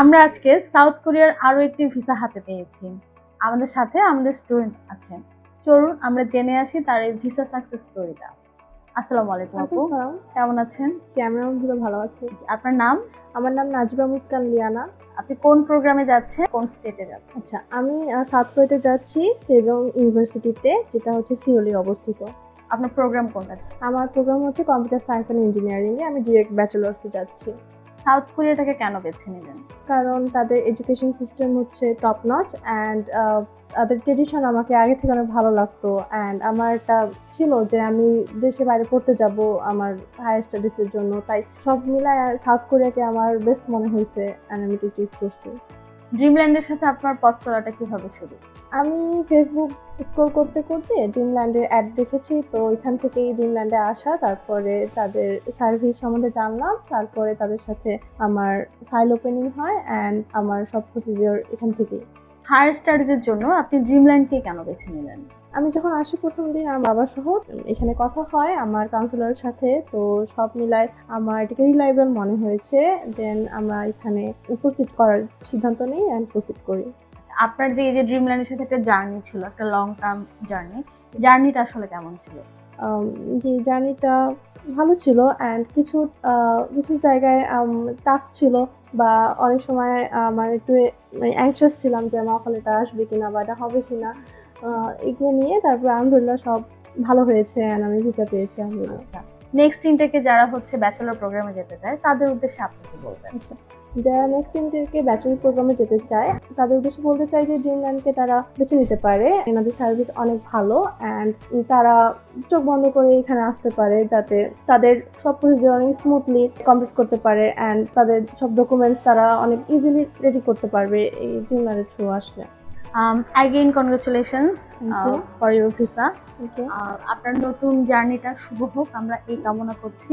আমরা আজকে সাউথ কোরিয়ার আরও একটি ভিসা হাতে পেয়েছি। আমাদের সাথে আমাদের স্টুডেন্ট আছেন। চলুন আমরা জেনে আসি তার এই ভিসা সাকসেস স্টোরিটা। আসসালামু আলাইকুম আপু। কেমন আছেন? ক্যামেরা বন্ধুরা ভালো আছে? আপনার নাম? আমার নাম নাজিবা মুস্কান লিয়ানা। আপনি কোন প্রোগ্রামে যাচ্ছেন? কোন স্টেটে যাচ্ছেন? আচ্ছা আমি সাউথ কোরিয়াতে যাচ্ছি সেজং ইউনিভার্সিটিতে যেটা হচ্ছে সিওলি অবস্থিত। আপনার প্রোগ্রাম কোনটা? আমার প্রোগ্রাম হচ্ছে কম্পিউটার সায়েন্স অ্যান্ড ইঞ্জিনিয়ারিংয়ে আমি ডিরেক্ট ব্যাচেলার্সে যাচ্ছি। সাউথ কোরিয়াটাকে কেন বেছে নিলেন? কারণ তাদের এডুকেশন সিস্টেম হচ্ছে টপ নচ অ্যান্ড তাদের ট্রেডিশন আমাকে আগে থেকে অনেক ভালো লাগতো অ্যান্ড আমার একটা ছিল যে আমি দেশে বাইরে পড়তে যাব আমার হায়ার স্টাডিজের জন্য। তাই সব মিলায় সাউথ কোরিয়াকে আমার বেস্ট মনে হয়েছে অ্যান্ড আমি চুজ করছি। ড্রিমল্যান্ডের সাথে আপনার পথ চলাটা কীভাবে শুরু? আমি ফেসবুক স্ক্রল করতে করতে ড্রিমল্যান্ডের অ্যাড দেখেছি তো এখান থেকেই ড্রিমল্যান্ডে আসা তারপরে তাদের সার্ভিস সম্বন্ধে জানলাম তারপরে তাদের সাথে আমার ফাইল ওপেনিং হয় অ্যান্ড আমার সব প্রসিজিওর এখান থেকেই। হায়ার স্টাডিজের জন্য আপনি ড্রিমল্যান্ডকে কেন বেছে নিলেন? আমি যখন আসি প্রথম দিন আমার বাবার সহ এখানে কথা হয় আমার কাউন্সিলরের সাথে তো সব মিলায় আমার এটাকে রিলায়েবল মনে হয়েছে। দেন আমরা এখানে উপস্থিত করার সিদ্ধান্ত নিই অ্যান্ড প্রসিড করি। আপনার যে এই যে ড্রিমল্যান্ডের সাথে একটা জার্নি ছিল একটা লং টার্ম জার্নি জার্নিটা আসলে কেমন ছিল? যে জার্নিটা ভালো ছিল অ্যান্ড কিছু কিছু জায়গায় টাফ ছিল বা অনেক সময় আমার একটু অ্যাংশাস ছিলাম যে আমার ফলে এটা আসবে কিনা বা এটা হবে কিনা। এগুলো নিয়ে তারপর আলহামদুলিল্লাহ সব ভালো হয়েছে আমি ভিসা পেয়েছি আলহামদুলিল্লাহ। আচ্ছা। নেক্সট ইনটেকে যারা হচ্ছে ব্যাচেলর প্রোগ্রামে যেতে চায় তাদের উদ্দেশ্যে আপনি কি বলবেন। আচ্ছা। যারা নেক্সট ইন্টারকে ব্যাচেলর প্রোগ্রামে যেতে চায় তাদের উদ্দেশ্যে বলতে চাই যে ড্রিমল্যান্ডকে তারা বেছে নিতে পারে। এনাদের সার্ভিস অনেক ভালো অ্যান্ড তারা চোখ বন্ধ করে এখানে আসতে পারে যাতে তাদের সব প্রসিজার অনেক স্মুথলি কমপ্লিট করতে পারে অ্যান্ড তাদের সব ডকুমেন্টস তারা অনেক ইজিলি রেডি করতে পারবে এই ড্রিমল্যান্ডের থ্রু আসলে। Again congratulations Thank you. For your visa okay আপনার নতুন জার্নিটা শুভ হোক আমরা এই কামনা করছি।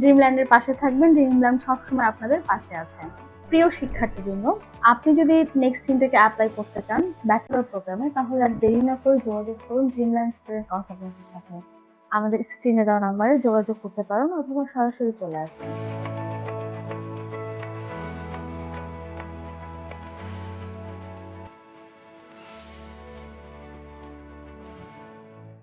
ড্রিমল্যান্ডের পাশে থাকবেন ড্রিমল্যান্ড সবসময় আপনাদের পাশে আছে। প্রিয় শিক্ষার্থীর জন্য আপনি যদি নেক্সট ইনটেকে অ্যাপ্লাই করতে চান ব্যাচেলর প্রোগ্রামে তাহলে আর দেরি না করে যোগাযোগ করুন ড্রিমল্যান্ড স্টুডেন্ট কনসালটেন্সির সাথে। আমাদের স্ক্রিনে দেওয়া নাম্বারে যোগাযোগ করতে পারেন অথবা সরাসরি চলে আসবেন।